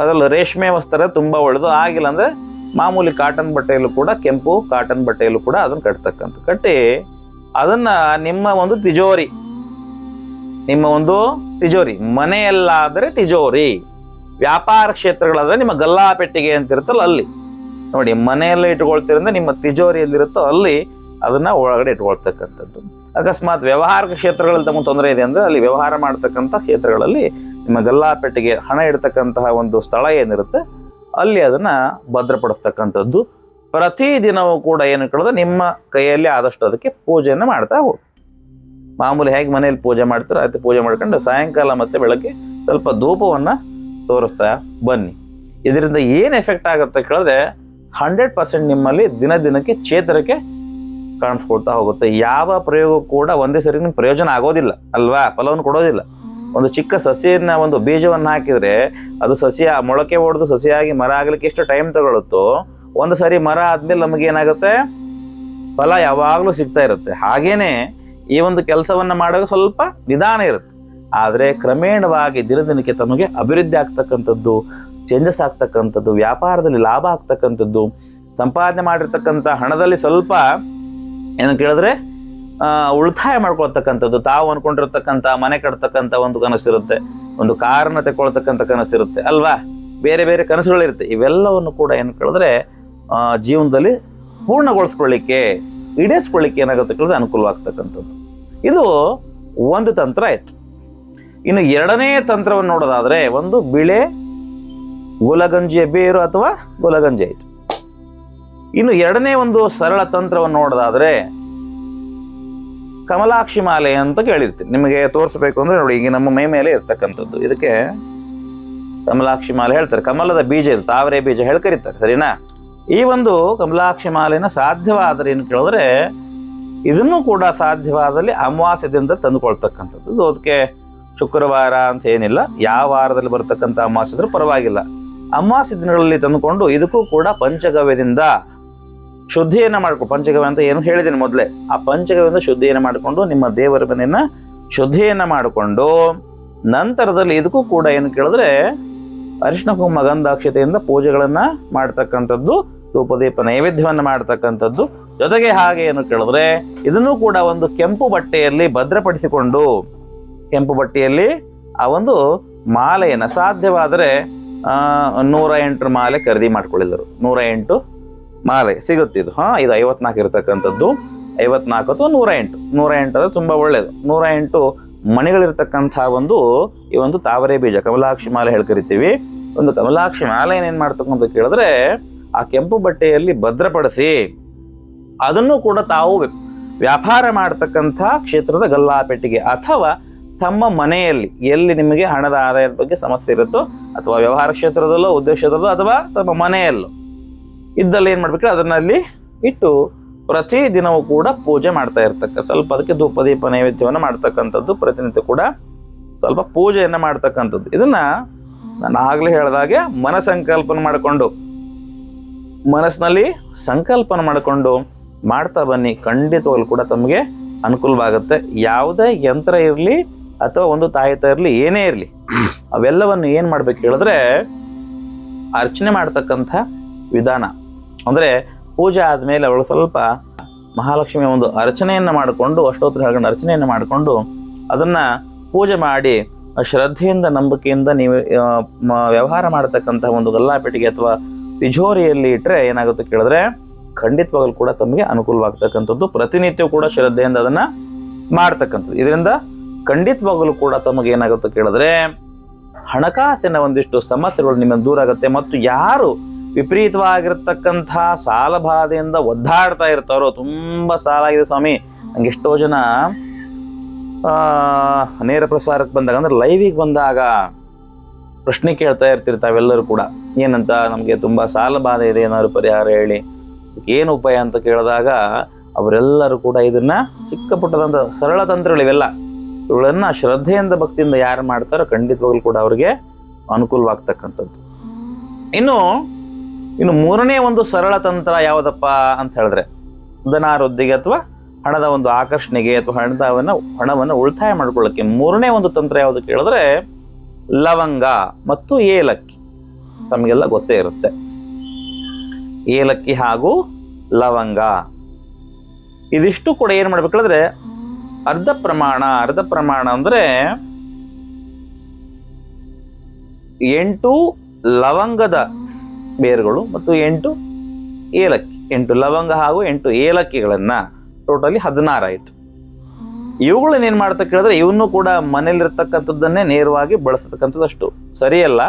ಅದರಲ್ಲಿ ರೇಷ್ಮೆ ವಸ್ತ್ರ ತುಂಬ ಒಳ್ಳೆದು, ಆಗಿಲ್ಲ ಅಂದ್ರೆ ಮಾಮೂಲಿ ಕಾಟನ್ ಬಟ್ಟೆಯಲ್ಲೂ ಕೂಡ, ಕೆಂಪು ಕಾಟನ್ ಬಟ್ಟೆಯಲ್ಲೂ ಕೂಡ ಅದನ್ನ ಕಟ್ತಕ್ಕಂಥ ಕಟ್ಟಿ ಅದನ್ನ ನಿಮ್ಮ ಒಂದು ತಿಜೋರಿ, ನಿಮ್ಮ ಒಂದು ತಿಜೋರಿ, ಮನೆಯಲ್ಲಾದರೆ ತಿಜೋರಿ, ವ್ಯಾಪಾರ ಕ್ಷೇತ್ರಗಳಾದರೆ ನಿಮ್ಮ ಗಲ್ಲಾ ಪೆಟ್ಟಿಗೆ ಅಂತ ಇರುತ್ತಲ್ಲ ಅಲ್ಲಿ. ನೋಡಿ, ಮನೆಯಲ್ಲೇ ಇಟ್ಕೊಳ್ತಿರಂದ್ರೆ ನಿಮ್ಮ ತಿಜೋರಿಯಲ್ಲಿರುತ್ತೋ ಅಲ್ಲಿ ಅದನ್ನ ಒಳಗಡೆ ಇಟ್ಕೊಳ್ತಕ್ಕಂಥದ್ದು. ಅಕಸ್ಮಾತ್ ವ್ಯವಹಾರ ಕ್ಷೇತ್ರಗಳಲ್ಲಿ ತಮ್ಮ ತೊಂದರೆ ಇದೆ ಅಂದ್ರೆ ಅಲ್ಲಿ ವ್ಯವಹಾರ ಮಾಡ್ತಕ್ಕಂಥ ಕ್ಷೇತ್ರಗಳಲ್ಲಿ ನಿಮ್ಮ ಗಲ್ಲಾ ಪೆಟ್ಟಿಗೆ ಹಣ ಇಡ್ತಕ್ಕಂತಹ ಒಂದು ಸ್ಥಳ ಏನಿರುತ್ತೆ ಅಲ್ಲಿ ಅದನ್ನ ಭದ್ರಪಡಿಸ್ತಕ್ಕಂಥದ್ದು. ಪ್ರತಿ ದಿನವೂ ಕೂಡ ಏನು ಕೇಳಿದ್ರೆ ನಿಮ್ಮ ಕೈಯಲ್ಲಿ ಆದಷ್ಟು ಅದಕ್ಕೆ ಪೂಜೆಯನ್ನು ಮಾಡ್ತಾ ಹೋಗಿ. ಮಾಮೂಲಿ ಹೇಗೆ ಮನೆಯಲ್ಲಿ ಪೂಜೆ ಮಾಡ್ತಾರೆ ಅದಕ್ಕೆ ಪೂಜೆ ಮಾಡ್ಕೊಂಡು ಸಾಯಂಕಾಲ ಮತ್ತೆ ಬೆಳಗ್ಗೆ ಸ್ವಲ್ಪ ಧೂಪವನ್ನು ತೋರಿಸ್ತಾ ಬನ್ನಿ. ಇದರಿಂದ ಏನು ಎಫೆಕ್ಟ್ ಆಗುತ್ತೆ ಕೇಳಿದ್ರೆ ಹಂಡ್ರೆಡ್ ಪರ್ಸೆಂಟ್ ನಿಮ್ಮಲ್ಲಿ ದಿನ ದಿನಕ್ಕೆ ಚೇತರಿಕೆ ಕಾಣಿಸ್ಕೊಳ್ತಾ ಹೋಗುತ್ತೆ. ಯಾವ ಪ್ರಯೋಗ ಕೂಡ ಒಂದೇ ಸರಿ ನಿಮ್ಗೆ ಪ್ರಯೋಜನ ಆಗೋದಿಲ್ಲ, ಅಲ್ವಾ? ಫಲವನ್ನು ಕೊಡೋದಿಲ್ಲ. ಒಂದು ಚಿಕ್ಕ ಸಸ್ಯನ ಒಂದು ಬೀಜವನ್ನು ಹಾಕಿದ್ರೆ ಅದು ಸಸ್ಯ ಮೊಳಕೆ ಹೊಡೆದು ಸಸಿಯಾಗಿ ಮರ ಆಗಲಿಕ್ಕೆ ಎಷ್ಟು ಟೈಮ್ ತಗೊಳುತ್ತೋ, ಒಂದು ಸರಿ ಮರ ಆದ್ಮೇಲೆ ನಮಗೇನಾಗುತ್ತೆ ಫಲ ಯಾವಾಗಲೂ ಸಿಗ್ತಾ ಇರುತ್ತೆ. ಹಾಗೇನೆ ಈ ಒಂದು ಕೆಲಸವನ್ನ ಮಾಡೋಕೆ ಸ್ವಲ್ಪ ನಿಧಾನ ಇರುತ್ತೆ. ಆದರೆ ಕ್ರಮೇಣವಾಗಿ ದಿನ ದಿನಕ್ಕೆ ತಮಗೆ ಅಭಿವೃದ್ಧಿ ಆಗ್ತಕ್ಕಂಥದ್ದು ಚೇಂಜಸ್ ಆಗ್ತಕ್ಕಂಥದ್ದು, ವ್ಯಾಪಾರದಲ್ಲಿ ಲಾಭ ಆಗ್ತಕ್ಕಂಥದ್ದು, ಸಂಪಾದನೆ ಮಾಡಿರ್ತಕ್ಕಂಥ ಹಣದಲ್ಲಿ ಸ್ವಲ್ಪ ಏನು ಕೇಳಿದ್ರೆ ಉಳಿತಾಯ ಮಾಡ್ಕೊಳ್ತಕ್ಕಂಥದ್ದು, ತಾವು ಅಂದ್ಕೊಂಡಿರ್ತಕ್ಕಂಥ ಮನೆ ಕಟ್ತಕ್ಕಂಥ ಒಂದು ಕನಸಿರುತ್ತೆ. ಒಂದು ಕಾರನ್ನ ತಗೊಳ್ತಕ್ಕಂಥ ಕನಸಿರುತ್ತೆ ಅಲ್ವಾ? ಬೇರೆ ಬೇರೆ ಕನಸುಗಳಿರುತ್ತೆ ಇವೆಲ್ಲವನ್ನು ಕೂಡ ಏನು ಕೇಳಿದ್ರೆ ಜೀವನದಲ್ಲಿ ಪೂರ್ಣಗೊಳಿಸ್ಕೊಳ್ಳಿಕ್ಕೆ, ಈಡೇರಿಸ್ಕೊಳ್ಳಿಕ್ಕೆ ಏನಾಗುತ್ತೆ ಕೇಳಿದ್ರೆ ಅನುಕೂಲವಾಗ್ತಕ್ಕಂಥದ್ದು. ಇದು ಒಂದು ತಂತ್ರ ಆಯಿತು. ಇನ್ನು ಎರಡನೇ ತಂತ್ರವನ್ನು ನೋಡೋದಾದರೆ, ಒಂದು ಬಿಳೆ ಗುಲಗಂಜಿಯ ಬೇರು ಅಥವಾ ಗುಲಗಂಜಿ ಆಯಿತು. ಇನ್ನು ಎರಡನೇ ಒಂದು ಸರಳ ತಂತ್ರವನ್ನು ನೋಡೋದಾದ್ರೆ ಕಮಲಾಕ್ಷಿ ಮಾಲೆ ಅಂತ ಕೇಳಿರ್ತೀನಿ. ನಿಮಗೆ ತೋರಿಸ್ಬೇಕು ಅಂದ್ರೆ ನೋಡಿ, ಈಗ ನಮ್ಮ ಮೈ ಮೇಲೆ ಇರ್ತಕ್ಕಂಥದ್ದು. ಇದಕ್ಕೆ ಕಮಲಾಕ್ಷಿ ಮಾಲೆ ಹೇಳ್ತಾರೆ. ಕಮಲದ ಬೀಜ ಇದು, ತಾವರೆ ಬೀಜ ಹೇಳಿ ಕರೀತಾರೆ, ಸರಿನಾ? ಈ ಒಂದು ಕಮಲಾಕ್ಷಿ ಮಾಲೆನ ಸಾಧ್ಯವಾದರೆ ಏನು ಕೇಳಿದ್ರೆ, ಇದನ್ನು ಕೂಡ ಸಾಧ್ಯವಾದಲ್ಲಿ ಅಮಾವಾಸ್ಯದಿಂದ ತಂದುಕೊಳ್ತಕ್ಕಂಥದ್ದು. ಅದಕ್ಕೆ ಶುಕ್ರವಾರ ಅಂತ ಏನಿಲ್ಲ, ಯಾವ ವಾರದಲ್ಲಿ ಬರ್ತಕ್ಕಂಥ ಅಮಾವಾಸ್ಯ ಇದ್ರೂ ಪರವಾಗಿಲ್ಲ. ಅಮಾವಾಸ್ಯ ದಿನಗಳಲ್ಲಿ ತಂದುಕೊಂಡು ಇದಕ್ಕೂ ಕೂಡ ಪಂಚಗವ್ಯದಿಂದ ಶುದ್ಧಿಯನ್ನ ಮಾಡ್ಕೊ. ಪಂಚಗವ್ಯ ಅಂತ ಏನು ಹೇಳಿದ್ದೀನಿ ಮೊದಲೇ. ಆ ಪಂಚಗವ್ಯದಿಂದ ಶುದ್ಧಿಯನ್ನ ಮಾಡಿಕೊಂಡು ನಿಮ್ಮ ದೇವರ ಮನೆಯನ್ನ ಶುದ್ಧಿಯನ್ನ ಮಾಡಿಕೊಂಡು ನಂತರದಲ್ಲಿ ಇದಕ್ಕೂ ಕೂಡ ಏನು ಕೇಳಿದ್ರೆ ಅರಿಶಿನ ಕುಂಕುಮ ಗಂಧಾಕ್ಷತೆಯಿಂದ ಪೂಜೆಗಳನ್ನ ಮಾಡ್ತಕ್ಕಂಥದ್ದು, ಧೂಪದೀಪ ನೈವೇದ್ಯವನ್ನು ಮಾಡ್ತಕ್ಕಂಥದ್ದು. ಜೊತೆಗೆ ಹಾಗೆ ಏನು ಕೇಳಿದ್ರೆ ಇದನ್ನು ಕೂಡ ಒಂದು ಕೆಂಪು ಬಟ್ಟೆಯಲ್ಲಿ ಭದ್ರಪಡಿಸಿಕೊಂಡು, ಕೆಂಪು ಬಟ್ಟೆಯಲ್ಲಿ ಆ ಒಂದು ಮಾಲೆಯನ್ನು ಸಾಧ್ಯವಾದರೆ ನೂರ ಎಂಟು ಮಾಲೆ ಖರೀದಿ ಮಾಡ್ಕೊಳ್ಳಿದರು ನೂರ ಎಂಟು ಮಾಲೆ ಸಿಗುತ್ತಿದ್ದು. ಹಾ, ಇದು ಐವತ್ನಾಲ್ಕು ಇರತಕ್ಕಂಥದ್ದು. ಐವತ್ನಾಲ್ಕು ಅಥವಾ ನೂರ ಎಂಟು ನೂರ ಎಂಟು ಅಂದ್ರೆ ತುಂಬ ಒಳ್ಳೇದು. ನೂರ ಎಂಟು ಮಣಿಗಳಿರ್ತಕ್ಕಂಥ ಒಂದು, ಈ ಒಂದು ತಾವರೆ ಬೀಜ, ಕಮಲಾಕ್ಷಿ ಮಾಲೆ ಹೇಳಿ ಕರಿತೀವಿ. ಒಂದು ಕಮಲಾಕ್ಷಿ ಮಾಲೆ ಏನೇನು ಮಾಡ್ತಕ್ಕಂಥ ಕೇಳಿದ್ರೆ, ಆ ಕೆಂಪು ಬಟ್ಟೆಯಲ್ಲಿ ಭದ್ರಪಡಿಸಿ ಅದನ್ನು ಕೂಡ ತಾವು ವ್ಯ- ವ್ಯಾಪಾರ ಮಾಡತಕ್ಕಂಥ ಕ್ಷೇತ್ರದ ಗಲ್ಲಾಪೆಟ್ಟಿಗೆ ಅಥವಾ ತಮ್ಮ ಮನೆಯಲ್ಲಿ ಎಲ್ಲಿ ನಿಮಗೆ ಹಣದ ಆದಾಯದ ಬಗ್ಗೆ ಸಮಸ್ಯೆ ಇರುತ್ತೋ ಅಥವಾ ವ್ಯವಹಾರ ಕ್ಷೇತ್ರದಲ್ಲೋ ಉದ್ದೇಶದಲ್ಲೋ ಅಥವಾ ತಮ್ಮ ಮನೆಯಲ್ಲೋ ಇದ್ದಲ್ಲಿ ಏನು ಮಾಡ್ಬೇಕು ಅದನ್ನಲ್ಲಿ ಇಟ್ಟು ಪ್ರತಿ ದಿನವೂ ಕೂಡ ಪೂಜೆ ಮಾಡ್ತಾ ಇರ್ತಕ್ಕ ಸ್ವಲ್ಪ ಅದಕ್ಕೆ ಧೂಪ, ದೀಪ, ನೈವೇದ್ಯವನ್ನು ಮಾಡ್ತಕ್ಕಂಥದ್ದು ಪ್ರತಿನಿತ್ಯ ಕೂಡ ಸ್ವಲ್ಪ ಪೂಜೆಯನ್ನು ಮಾಡ್ತಕ್ಕಂಥದ್ದು. ಇದನ್ನ ನಾನು ಆಗಲೇ ಹೇಳಿದಾಗೆ ಮನಸಂಕಲ್ಪನೆ ಮಾಡಿಕೊಂಡು, ಮನಸ್ಸಿನಲ್ಲಿ ಸಂಕಲ್ಪನ ಮಾಡಿಕೊಂಡು ಮಾಡ್ತಾ ಬನ್ನಿ. ಖಂಡಿತವಾಗ್ಲೂ ಕೂಡ ತಮಗೆ ಅನುಕೂಲವಾಗುತ್ತೆ. ಯಾವುದೇ ಯಂತ್ರ ಇರಲಿ ಅಥವಾ ಒಂದು ತಾಯಿತ ಇರಲಿ, ಏನೇ ಇರಲಿ, ಅವೆಲ್ಲವನ್ನು ಏನು ಮಾಡಬೇಕು ಹೇಳಿದ್ರೆ ಅರ್ಚನೆ ಮಾಡ್ತಕ್ಕಂಥ ವಿಧಾನ. ಅಂದರೆ ಪೂಜೆ ಆದಮೇಲೆ ಅವಳು ಸ್ವಲ್ಪ ಮಹಾಲಕ್ಷ್ಮಿಯ ಒಂದು ಅರ್ಚನೆಯನ್ನು ಮಾಡಿಕೊಂಡು, ಅಷ್ಟೋತ್ತರ ಹೇಳ್ಕೊಂಡು ಅರ್ಚನೆಯನ್ನು ಮಾಡಿಕೊಂಡು ಅದನ್ನು ಪೂಜೆ ಮಾಡಿ ಶ್ರದ್ಧೆಯಿಂದ, ನಂಬಿಕೆಯಿಂದ ನೀವು ವ್ಯವಹಾರ ಮಾಡತಕ್ಕಂಥ ಒಂದು ಗಲ್ಲಾಪೆಟ್ಟಿಗೆ ಅಥವಾ ತಿಜೋರಿಯಲ್ಲಿ ಇಟ್ಟರೆ ಏನಾಗುತ್ತೆ ಕೇಳಿದ್ರೆ ಖಂಡಿತವಾಗಲು ಕೂಡ ತಮಗೆ ಅನುಕೂಲವಾಗ್ತಕ್ಕಂಥದ್ದು. ಪ್ರತಿನಿತ್ಯ ಕೂಡ ಶ್ರದ್ಧೆಯಿಂದ ಅದನ್ನು ಮಾಡ್ತಕ್ಕಂಥದ್ದು. ಇದರಿಂದ ಖಂಡಿತವಾಗಲು ಕೂಡ ತಮಗೆ ಏನಾಗುತ್ತೆ ಕೇಳಿದ್ರೆ ಹಣಕಾಸಿನ ಒಂದಿಷ್ಟು ಸಮಸ್ಯೆಗಳು ನಿಮ್ಮಿಂದ ದೂರ ಆಗುತ್ತೆ ಮತ್ತು ಯಾರು ವಿಪರೀತವಾಗಿರ್ತಕ್ಕಂಥ ಸಾಲಬಾಧೆಯಿಂದ ಒದ್ದಾಡ್ತಾ ಇರ್ತಾರೋ ತುಂಬ ಸಾಲ ಆಗಿದೆ ಸ್ವಾಮಿ. ನಂಗೆ ಎಷ್ಟೋ ಜನ ನೇರ ಪ್ರಸಾರಕ್ಕೆ ಬಂದಾಗ, ಅಂದ್ರೆ ಲೈವಿಗೆ ಬಂದಾಗ ಪ್ರಶ್ನೆ ಕೇಳ್ತಾ ಇರ್ತಿರ್ತಾವೆಲ್ಲರೂ ಕೂಡ. ಏನಂತ ನಮಗೆ ತುಂಬ ಸಾಲ ಬಾಧೆ ಇದೆ, ಏನಾದ್ರು ಪರಿಹಾರ ಹೇಳಿ. ಏನು ಉಪಾಯ ಅಂತ ಕೇಳಿದಾಗ ಅವರೆಲ್ಲರೂ ಕೂಡ ಇದನ್ನ ಚಿಕ್ಕ ಪುಟ್ಟದಂತ ಸರಳ ತಂತ್ರಗಳು ಇವೆಲ್ಲ. ಇವುಗಳನ್ನ ಶ್ರದ್ಧೆಯಿಂದ ಭಕ್ತಿಯಿಂದ ಯಾರು ಮಾಡ್ತಾರೋ ಖಂಡಿತವಾಗ್ಲೂ ಕೂಡ ಅವರಿಗೆ ಅನುಕೂಲವಾಗ್ತಕ್ಕಂಥದ್ದು. ಇನ್ನು ಇನ್ನು ಮೂರನೇ ಒಂದು ಸರಳ ತಂತ್ರ ಯಾವುದಪ್ಪ ಅಂತ ಹೇಳಿದ್ರೆ ಧನಾವೃದ್ಧಿಗೆ ಅಥವಾ ಹಣದ ಒಂದು ಆಕರ್ಷಣೆಗೆ ಅಥವಾ ಹಣದವನ್ನು ಹಣವನ್ನು ಉಳಿತಾಯ ಮಾಡ್ಕೊಳ್ಳೋಕ್ಕೆ ಮೂರನೇ ಒಂದು ತಂತ್ರ ಯಾವುದು ಕೇಳಿದ್ರೆ, ಲವಂಗ ಮತ್ತು ಏಲಕ್ಕಿ. ತಮಗೆಲ್ಲ ಗೊತ್ತೇ ಇರುತ್ತೆ. ಏಲಕ್ಕಿ ಹಾಗೂ ಲವಂಗ. ಇದಿಷ್ಟು ಕೂಡ ಏನು ಮಾಡ್ಬೇಕಾದ್ರೆ, ಅರ್ಧ ಪ್ರಮಾಣ ಅರ್ಧ ಪ್ರಮಾಣ ಅಂದರೆ ಎಂಟು ಲವಂಗದ ಬೇರುಗಳು ಮತ್ತು ಎಂಟು ಏಲಕ್ಕಿ, ಎಂಟು ಲವಂಗ ಹಾಗೂ ಎಂಟು ಏಲಕ್ಕಿಗಳನ್ನು ಟೋಟಲಿ ಹದಿನಾರು ಆಯಿತು. ಇವುಗಳನ್ನ ಏನು ಮಾಡ್ತಾ ಕೇಳಿದ್ರೆ ಇವನ್ನೂ ಕೂಡ ಮನೇಲಿರ್ತಕ್ಕಂಥದ್ದನ್ನೇ ನೇರವಾಗಿ ಬಳಸತಕ್ಕಂಥದ್ದಷ್ಟು. ಸರಿಯಲ್ಲ?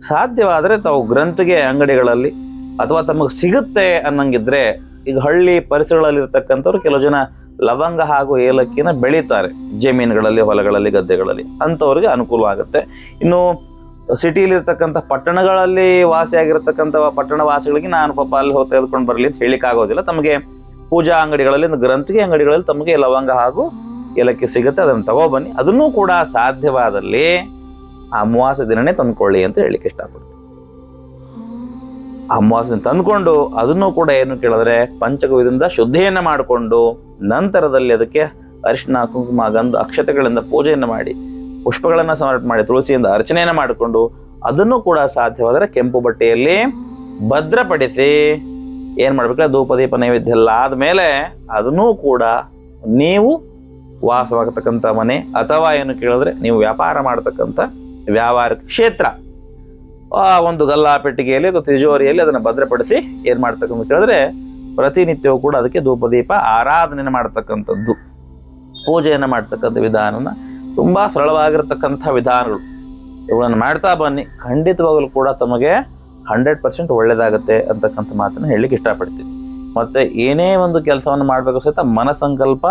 ಸಾಧ್ಯವಾದರೆ ತಾವು ಗ್ರಂಥಿಗೆ, ಅಂಗಡಿಗಳಲ್ಲಿ ಅಥವಾ ತಮಗೆ ಸಿಗುತ್ತೆ ಅನ್ನಂಗಿದ್ರೆ ಈಗ ಹಳ್ಳಿ ಪರಿಸರಗಳಲ್ಲಿರ್ತಕ್ಕಂಥವ್ರು ಕೆಲವು ಜನ ಲವಂಗ ಹಾಗೂ ಏಲಕ್ಕಿನ ಬೆಳೀತಾರೆ. ಜಮೀನುಗಳಲ್ಲಿ, ಹೊಲಗಳಲ್ಲಿ, ಗದ್ದೆಗಳಲ್ಲಿ. ಅಂಥವ್ರಿಗೆ ಅನುಕೂಲ ಆಗುತ್ತೆ ಇನ್ನು ಸಿಟಿಲಿ ಇರ್ತಕ್ಕಂಥ ಪಟ್ಟಣಗಳಲ್ಲಿ ವಾಸಿಯಾಗಿರ್ತಕ್ಕಂಥ ಪಟ್ಟಣ ವಾಸಿಗಳಿಗೆ ನಾನು ಪಾಪ ಅಲ್ಲಿ ಹೋಗಿ ತೆಗೆದುಕೊಂಡು ಬರಲಿ ಅಂತ ಹೇಳಿಕ್ ಆಗೋದಿಲ್ಲ ತಮಗೆ ಪೂಜಾ ಅಂಗಡಿಗಳಲ್ಲಿ ಗ್ರಂಥಿಗೆ ಅಂಗಡಿಗಳಲ್ಲಿ ತಮಗೆ ಲವಂಗ ಹಾಗೂ ಏಲಕ್ಕಿ ಸಿಗುತ್ತೆ, ಅದನ್ನು ತಗೊಬನ್ನಿ. ಅದನ್ನೂ ಕೂಡ ಸಾಧ್ಯವಾದಲ್ಲಿ ಅಮಾವಾಸ್ಯ ದಿನನೇ ತಂದ್ಕೊಳ್ಳಿ ಅಂತ ಹೇಳಿಕ್ಕೆ ಇಷ್ಟಪಡ್ತೀನಿ. ಅಮಾವಾಸ್ಯ ತಂದ್ಕೊಂಡು ಅದನ್ನು ಕೂಡ ಏನು ಕೇಳಿದ್ರೆ ಪಂಚಗವ್ಯದಿಂದ ಶುದ್ಧಿಯನ್ನು ಮಾಡಿಕೊಂಡು ನಂತರದಲ್ಲಿ ಅದಕ್ಕೆ ಅರಿಶಿನ, ಕುಂಕುಮ, ಗಂಧ, ಅಕ್ಷತೆಗಳಿಂದ ಪೂಜೆಯನ್ನು ಮಾಡಿ ಪುಷ್ಪಗಳನ್ನು ಸಮರ್ಪಣೆ ಮಾಡಿ, ತುಳಸಿಯಿಂದ ಅರ್ಚನೆಯನ್ನು ಮಾಡಿಕೊಂಡು ಅದನ್ನು ಕೂಡ ಸಾಧ್ಯವಾದರೆ ಕೆಂಪು ಬಟ್ಟೆಯಲ್ಲಿ ಭದ್ರಪಡಿಸಿ. ಏನು ಮಾಡ್ಬೇಕಾದ್ರೆ ಧೂಪದೀಪ ನೈವೇದ್ಯ ಎಲ್ಲ ಆದಮೇಲೆ ಅದನ್ನೂ ಕೂಡ ನೀವು ವಾಸವಾಗತಕ್ಕಂಥ ಮನೆ ಅಥವಾ ಏನು ಕೇಳಿದ್ರೆ ನೀವು ವ್ಯಾಪಾರ ಮಾಡತಕ್ಕಂಥ ವ್ಯಾಪಾರ ಕ್ಷೇತ್ರ. ಆ ಒಂದು ಗಲ್ಲಾ ಪೆಟ್ಟಿಗೆಯಲ್ಲಿ ಅಥವಾ ತಿಜೋರಿಯಲ್ಲಿ ಅದನ್ನು ಭದ್ರಪಡಿಸಿ ಏನು ಮಾಡ್ತಕ್ಕಂಥ ಕೇಳಿದ್ರೆ ಪ್ರತಿನಿತ್ಯವೂ ಕೂಡ ಅದಕ್ಕೆ ಧೂಪದೀಪ ಆರಾಧನೆ ಮಾಡ್ತಕ್ಕಂಥದ್ದು. ಪೂಜೆಯನ್ನು ಮಾಡ್ತಕ್ಕಂಥ ವಿಧಾನನ ತುಂಬಾ ಸರಳವಾಗಿರ್ತಕ್ಕಂಥ ವಿಧಾನಗಳು. ಇವುಗಳನ್ನು ಮಾಡ್ತಾ ಬನ್ನಿ. ಖಂಡಿತವಾಗಲೂ ಕೂಡ ತಮಗೆ ಹಂಡ್ರೆಡ್ ಪರ್ಸೆಂಟ್ ಒಳ್ಳೇದಾಗುತ್ತೆ ಅಂತಕ್ಕಂಥ ಮಾತನ್ನು ಹೇಳಲಿಕ್ಕೆ ಇಷ್ಟಪಡ್ತೀನಿ. ಮತ್ತು ಏನೇ ಒಂದು ಕೆಲಸವನ್ನು ಮಾಡಬೇಕು ಸಹಿತ ಮನಸ್ಸಂಕಲ್ಪ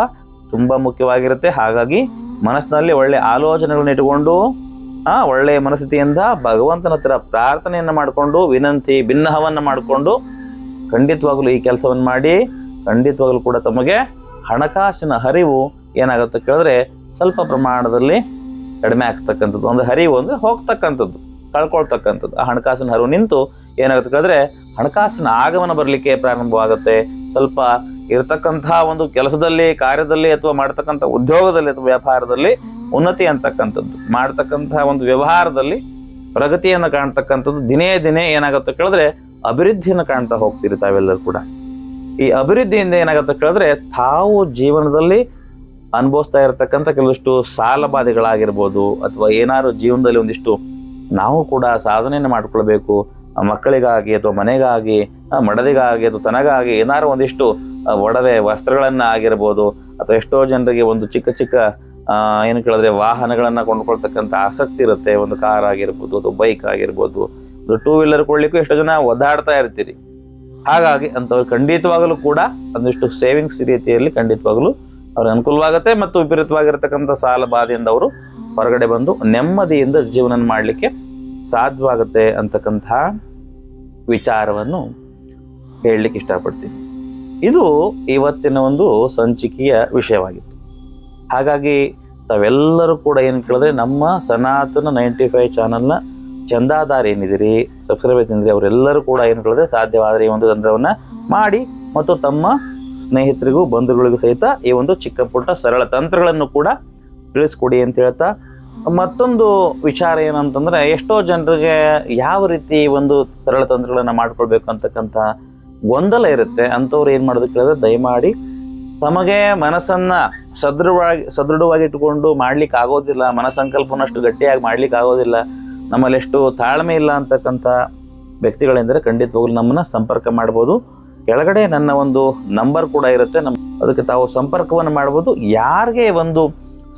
ತುಂಬ ಮುಖ್ಯವಾಗಿರುತ್ತೆ. ಹಾಗಾಗಿ ಮನಸ್ಸಿನಲ್ಲಿ ಒಳ್ಳೆಯ ಆಲೋಚನೆಗಳನ್ನ ಇಟ್ಟುಕೊಂಡು ಒಳ್ಳೆಯ ಮನಸ್ಥಿತಿಯಿಂದ ಭಗವಂತನ ಹತ್ರ ಪ್ರಾರ್ಥನೆಯನ್ನು ಮಾಡಿಕೊಂಡು, ವಿನಂತಿ ಭಿನ್ನಹವನ್ನು ಮಾಡಿಕೊಂಡು ಖಂಡಿತವಾಗಲೂ ಈ ಕೆಲಸವನ್ನು ಮಾಡಿ, ಖಂಡಿತವಾಗಲೂ ಕೂಡ ತಮಗೆ ಹಣಕಾಸಿನ ಹರಿವು ಏನಾಗುತ್ತೆ ಕೇಳಿದ್ರೆ ಸ್ವಲ್ಪ ಪ್ರಮಾಣದಲ್ಲಿ ಕಡಿಮೆ ಆಗ್ತಕ್ಕಂಥದ್ದು. ಒಂದು ಹರಿವು ಅಂದರೆ ಹೋಗ್ತಕ್ಕಂಥದ್ದು, ಕಳ್ಕೊಳ್ತಕ್ಕಂಥದ್ದು. ಆ ಹಣಕಾಸಿನ ಹರಿವು ನಿಂತು ಏನಾಗುತ್ತೆ ಕೇಳಿದ್ರೆ ಹಣಕಾಸಿನ ಆಗಮನ ಬರಲಿಕ್ಕೆ ಪ್ರಾರಂಭವಾಗುತ್ತೆ. ಸ್ವಲ್ಪ ಇರತಕ್ಕಂತಹ ಒಂದು ಕೆಲಸದಲ್ಲಿ, ಕಾರ್ಯದಲ್ಲಿ ಅಥವಾ ಮಾಡ್ತಕ್ಕಂಥ ಉದ್ಯೋಗದಲ್ಲಿ ಅಥವಾ ವ್ಯಾಪಾರದಲ್ಲಿ ಉನ್ನತಿ ಅಂತಕ್ಕಂಥದ್ದು. ಮಾಡ್ತಕ್ಕಂತಹ ಒಂದು ವ್ಯವಹಾರದಲ್ಲಿ ಪ್ರಗತಿಯನ್ನು ಕಾಣ್ತಕ್ಕಂಥದ್ದು. ದಿನೇ ದಿನೇ ಏನಾಗುತ್ತೆ ಕೇಳಿದ್ರೆ ಅಭಿವೃದ್ಧಿಯನ್ನು ಕಾಣ್ತಾ ಹೋಗ್ತೀರಿ ತಾವೆಲ್ಲರೂ ಕೂಡ. ಈ ಅಭಿವೃದ್ಧಿಯಿಂದ ಏನಾಗುತ್ತೆ ಕೇಳಿದ್ರೆ ತಾವು ಜೀವನದಲ್ಲಿ ಅನುಭವಿಸ್ತಾ ಇರತಕ್ಕಂಥ ಕೆಲವಷ್ಟು ಸಾಲ ಬಾಧೆಗಳಾಗಿರ್ಬೋದು ಅಥವಾ ಏನಾದ್ರು ಜೀವನದಲ್ಲಿ ಒಂದಿಷ್ಟು ನಾವು ಕೂಡ ಸಾಧನೆಯನ್ನು ಮಾಡಿಕೊಳ್ಬೇಕು. ಮಕ್ಕಳಿಗಾಗಿ ಅಥವಾ ಮನೆಗಾಗಿ, ಮಡದಿಗಾಗಿ ಅಥವಾ ತನಗಾಗಿ ಏನಾದ್ರು ಒಂದಿಷ್ಟು ಒಡವೆ ವಸ್ತ್ರಗಳನ್ನ ಆಗಿರ್ಬೋದು ಅಥವಾ ಎಷ್ಟೋ ಜನರಿಗೆ ಒಂದು ಚಿಕ್ಕ ಚಿಕ್ಕ ಏನು ಕೇಳಿದ್ರೆ ವಾಹನಗಳನ್ನ ಕೊಂಡ್ಕೊಳ್ತಕ್ಕಂಥ ಆಸಕ್ತಿ ಇರುತ್ತೆ. ಒಂದು ಕಾರ್ ಆಗಿರ್ಬೋದು ಅಥವಾ ಬೈಕ್ ಆಗಿರ್ಬೋದು. ಒಂದು ಟೂ ವೀಲರ್ ಕೊಡ್ಲಿಕ್ಕೂ ಎಷ್ಟೋ ಜನ ಒದ್ದಾಡ್ತಾ ಇರ್ತೀರಿ. ಹಾಗಾಗಿ ಅಂಥವ್ರು ಖಂಡಿತವಾಗಲೂ ಕೂಡ ಒಂದಿಷ್ಟು ಸೇವಿಂಗ್ಸ್ ರೀತಿಯಲ್ಲಿ ಖಂಡಿತವಾಗಲೂ ಅವ್ರಿಗೆ ಅನುಕೂಲವಾಗುತ್ತೆ ಮತ್ತು ವಿಪರೀತವಾಗಿರ್ತಕ್ಕಂಥ ಸಾಲ ಬಾಧೆಯಿಂದ ಅವರು ಹೊರಗಡೆ ಬಂದು ನೆಮ್ಮದಿಯಿಂದ ಜೀವನ ಮಾಡಲಿಕ್ಕೆ ಸಾಧ್ಯವಾಗುತ್ತೆ ಅಂತಕ್ಕಂಥ ವಿಚಾರವನ್ನು ಹೇಳಲಿಕ್ಕೆ ಇಷ್ಟಪಡ್ತೀನಿ. ಇದು ಇವತ್ತಿನ ಒಂದು ಸಂಚಿಕೆಯ ವಿಷಯವಾಗಿತ್ತು. ಹಾಗಾಗಿ ತಾವೆಲ್ಲರೂ ಕೂಡ ಏನು ಕೇಳಿದ್ರೆ ನಮ್ಮ ಸನಾತನ ನೈಂಟಿ ಫೈವ್ ಚಾನಲ್ನ ಚಂದಾದಾರ ಏನಿದ್ದೀರಿ ಸಬ್ಸ್ಕ್ರೈಬ್ ಏನಿದ್ದೀರಿ ಅವರೆಲ್ಲರೂ ಕೂಡ ಏನು ಕೇಳಿದ್ರೆ ಸಾಧ್ಯವಾದರೆ ಈ ಒಂದು ತಂತ್ರವನ್ನು ಮಾಡಿ ಮತ್ತು ತಮ್ಮ ಸ್ನೇಹಿತರಿಗೂ, ಬಂಧುಗಳಿಗೂ ಸಹಿತ ಈ ಒಂದು ಚಿಕ್ಕ ಪುಟ್ಟ ಸರಳ ತಂತ್ರಗಳನ್ನು ಕೂಡ ತಿಳಿಸ್ಕೊಡಿ ಅಂತ ಹೇಳ್ತಾ, ಮತ್ತೊಂದು ವಿಚಾರ ಏನಂತಂದ್ರೆ, ಎಷ್ಟೋ ಜನರಿಗೆ ಯಾವ ರೀತಿ ಒಂದು ಸರಳ ತಂತ್ರಗಳನ್ನು ಮಾಡ್ಕೊಳ್ಬೇಕು ಅಂತಕ್ಕಂಥ ಗೊಂದಲ ಇರುತ್ತೆ. ಅಂಥವ್ರು ಏನು ಮಾಡೋದು ಕೇಳಿದ್ರೆ, ದಯಮಾಡಿ ತಮಗೆ ಮನಸ್ಸನ್ನ ಸದೃಢವಾಗಿ ಸದೃಢವಾಗಿಟ್ಟುಕೊಂಡು ಮಾಡ್ಲಿಕ್ಕೆ ಆಗೋದಿಲ್ಲ ಮನಸ್ಸಂಕಲ್ಪನಷ್ಟು ಗಟ್ಟಿಯಾಗಿ ಮಾಡ್ಲಿಕ್ಕೆ ಆಗೋದಿಲ್ಲ, ನಮ್ಮಲ್ಲಿ ಎಷ್ಟು ತಾಳ್ಮೆ ಇಲ್ಲ ಅಂತಕ್ಕಂಥ ವ್ಯಕ್ತಿಗಳೆಂದರೆ ಖಂಡಿತವಾಗ್ಲೂ ನಮ್ಮನ್ನು ಸಂಪರ್ಕ ಮಾಡ್ಬೋದು. ಕೆಳಗಡೆ ನನ್ನ ಒಂದು ನಂಬರ್ ಕೂಡ ಇರುತ್ತೆ. ನಮ್ಮ ಅದಕ್ಕೆ ತಾವು ಸಂಪರ್ಕವನ್ನು ಮಾಡ್ಬೋದು. ಯಾರಿಗೆ ಒಂದು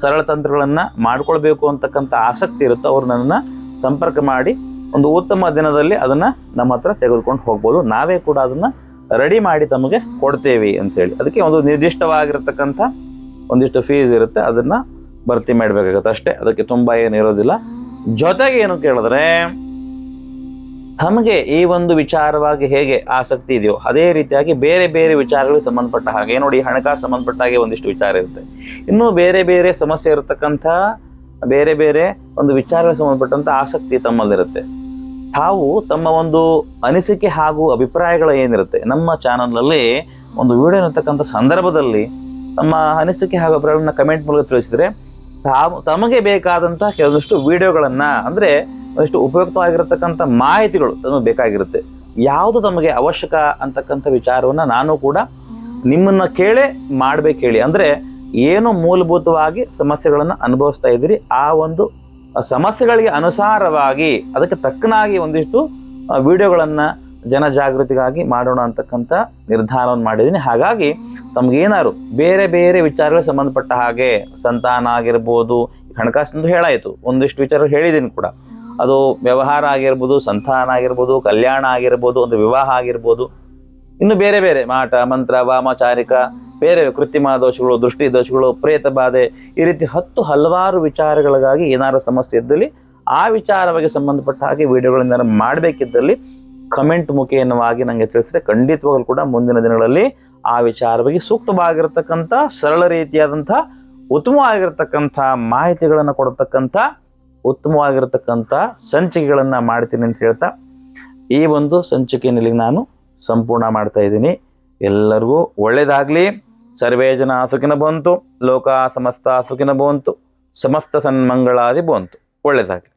ಸರಳ ತಂತ್ರಗಳನ್ನು ಮಾಡಿಕೊಳ್ಬೇಕು ಅಂತಕ್ಕಂಥ ಆಸಕ್ತಿ ಇರುತ್ತೋ ಅವರು ನನ್ನನ್ನು ಸಂಪರ್ಕ ಮಾಡಿ ಒಂದು ಉತ್ತಮ ದಿನದಲ್ಲಿ ಅದನ್ನು ನಮ್ಮ ಹತ್ರ ತೆಗೆದುಕೊಂಡು ಹೋಗ್ಬೋದು. ನಾವೇ ಕೂಡ ಅದನ್ನು ರೆಡಿ ಮಾಡಿ ತಮಗೆ ಕೊಡ್ತೇವೆ ಅಂತೇಳಿ. ಅದಕ್ಕೆ ಒಂದು ನಿರ್ದಿಷ್ಟವಾಗಿರ್ತಕ್ಕಂಥ ಒಂದಿಷ್ಟು ಫೀಸ್ ಇರುತ್ತೆ. ಅದನ್ನು ಭರ್ತಿ ಮಾಡಬೇಕಾಗುತ್ತೆ ಅಷ್ಟೇ. ಅದಕ್ಕೆ ತುಂಬ ಏನು ಇರೋದಿಲ್ಲ. ಜೊತೆಗೆ ಏನು ಕೇಳಿದ್ರೆ ತಮಗೆ ಈ ಒಂದು ವಿಚಾರವಾಗಿ ಹೇಗೆ ಆಸಕ್ತಿ ಇದೆಯೋ ಅದೇ ರೀತಿಯಾಗಿ ಬೇರೆ ಬೇರೆ ವಿಚಾರಗಳಿಗೆ ಸಂಬಂಧಪಟ್ಟ ಹಾಗೆ. ನೋಡಿ, ಹಣಕಾಸು ಸಂಬಂಧಪಟ್ಟ ಹಾಗೆ ಒಂದಿಷ್ಟು ವಿಚಾರ ಇರುತ್ತೆ. ಇನ್ನೂ ಬೇರೆ ಬೇರೆ ಸಮಸ್ಯೆ ಇರತಕ್ಕಂಥ, ಬೇರೆ ಬೇರೆ ಒಂದು ವಿಚಾರಗಳಿಗೆ ಸಂಬಂಧಪಟ್ಟಂಥ ಆಸಕ್ತಿ ತಮ್ಮಲ್ಲಿರುತ್ತೆ. ತಾವು ತಮ್ಮ ಒಂದು ಅನಿಸಿಕೆ ಹಾಗೂ ಅಭಿಪ್ರಾಯಗಳು ಏನಿರುತ್ತೆ, ನಮ್ಮ ಚಾನಲ್ನಲ್ಲಿ ಒಂದು ವಿಡಿಯೋ ಇರತಕ್ಕಂಥ ಸಂದರ್ಭದಲ್ಲಿ ತಮ್ಮ ಅನಿಸಿಕೆ ಹಾಗೂ ಅಭಿಪ್ರಾಯಗಳನ್ನ ಕಮೆಂಟ್ ಮೂಲಕ ತಿಳಿಸಿದರೆ ತಾವು, ತಮಗೆ ಬೇಕಾದಂಥ ಕೆಲವೊಂದಿಷ್ಟು ವಿಡಿಯೋಗಳನ್ನು, ಅಂದರೆ ಒಂದಿಷ್ಟು ಉಪಯುಕ್ತವಾಗಿರತಕ್ಕಂಥ ಮಾಹಿತಿಗಳು ತಮಗೆ ಬೇಕಾಗಿರುತ್ತೆ. ಯಾವುದು ತಮಗೆ ಅವಶ್ಯಕ ಅಂತಕ್ಕಂಥ ವಿಚಾರವನ್ನು ನಾನು ಕೂಡ ನಿಮ್ಮನ್ನು ಕೇಳೇ ಮಾಡಬೇಕು ಹೇಳಿ. ಅಂದರೆ ಏನು ಮೂಲಭೂತವಾಗಿ ಸಮಸ್ಯೆಗಳನ್ನು ಅನುಭವಿಸ್ತಾ ಇದ್ದೀರಿ, ಆ ಒಂದು ಸಮಸ್ಯೆಗಳಿಗೆ ಅನುಸಾರವಾಗಿ ಅದಕ್ಕೆ ತಕ್ಕನಾಗಿ ಒಂದಿಷ್ಟು ವಿಡಿಯೋಗಳನ್ನು ಜನ ಜಾಗೃತಿಗಾಗಿ ಮಾಡೋಣ ಅಂತಕ್ಕಂಥ ನಿರ್ಧಾರವನ್ನು ಮಾಡಿದ್ದೀನಿ. ಹಾಗಾಗಿ ತಮಗೇನಾದ್ರು ಬೇರೆ ಬೇರೆ ವಿಚಾರಗಳಿಗೆ ಸಂಬಂಧಪಟ್ಟ ಹಾಗೆ ಸಂತಾನ ಆಗಿರ್ಬೋದು, ಹಣಕಾಸಿಂದು ಹೇಳಾಯಿತು, ಒಂದಿಷ್ಟು ವಿಚಾರ ಹೇಳಿದ್ದೀನಿ ಕೂಡ. ಅದು ವ್ಯವಹಾರ ಆಗಿರ್ಬೋದು, ಸಂತಾನ ಆಗಿರ್ಬೋದು, ಕಲ್ಯಾಣ ಆಗಿರ್ಬೋದು, ಒಂದು ವಿವಾಹ ಆಗಿರ್ಬೋದು. ಇನ್ನು ಬೇರೆ ಬೇರೆ, ಮಾಟ, ಮಂತ್ರ, ವಾಮಚಾರಿಕ, ಬೇರೆ ಕೃತ್ರಿಮ ದೋಷಗಳು, ದೃಷ್ಟಿ ದೋಷಗಳು, ಪ್ರೇತ ಬಾಧೆ, ಈ ರೀತಿ ಹತ್ತು ಹಲವಾರು ವಿಚಾರಗಳಿಗಾಗಿ ಏನಾದರೂ ಸಮಸ್ಯೆ ಇದ್ದಲ್ಲಿ ಆ ವಿಚಾರವಾಗಿ ಸಂಬಂಧಪಟ್ಟ ಹಾಗೆ ವಿಡಿಯೋಗಳನ್ನ ಮಾಡಬೇಕಿದ್ದಲ್ಲಿ ಕಮೆಂಟ್ ಮುಖೇನವಾಗಿ ನನಗೆ ತಿಳಿಸಿದ್ರೆ ಖಂಡಿತವಾಗಲೂ ಕೂಡ ಮುಂದಿನ ದಿನಗಳಲ್ಲಿ ಆ ವಿಚಾರವಾಗಿ ಸೂಕ್ತವಾಗಿರತಕ್ಕಂಥ, ಸರಳ ರೀತಿಯಾದಂಥ, ಉತ್ತಮವಾಗಿರ್ತಕ್ಕಂಥ ಮಾಹಿತಿಗಳನ್ನು ಕೊಡತಕ್ಕಂಥ ಉತ್ತಮವಾಗಿರ್ತಕ್ಕಂಥ ಸಂಚಿಕೆಗಳನ್ನು ಮಾಡ್ತೀನಿ ಅಂತ ಹೇಳ್ತಾ, ಈ ಒಂದು ಸಂಚಿಕೆಯಲ್ಲಿ ನಾನು ಸಂಪೂರ್ಣ ಮಾಡ್ತಾ ಇದ್ದೀನಿ. ಎಲ್ಲರಿಗೂ ಒಳ್ಳೆಯದಾಗಲಿ ಸರ್ವೇ ಜನ ಸುಖಿನ ಬಂತು ಲೋಕ ಸಮಸ್ತ ಸುಖಿನ ಬಂತು ಸಮಸ್ತ ಸನ್ಮಂಗಳಾದಿ ಬಂತು ಒಳ್ಳೆಯದಾಗಲಿ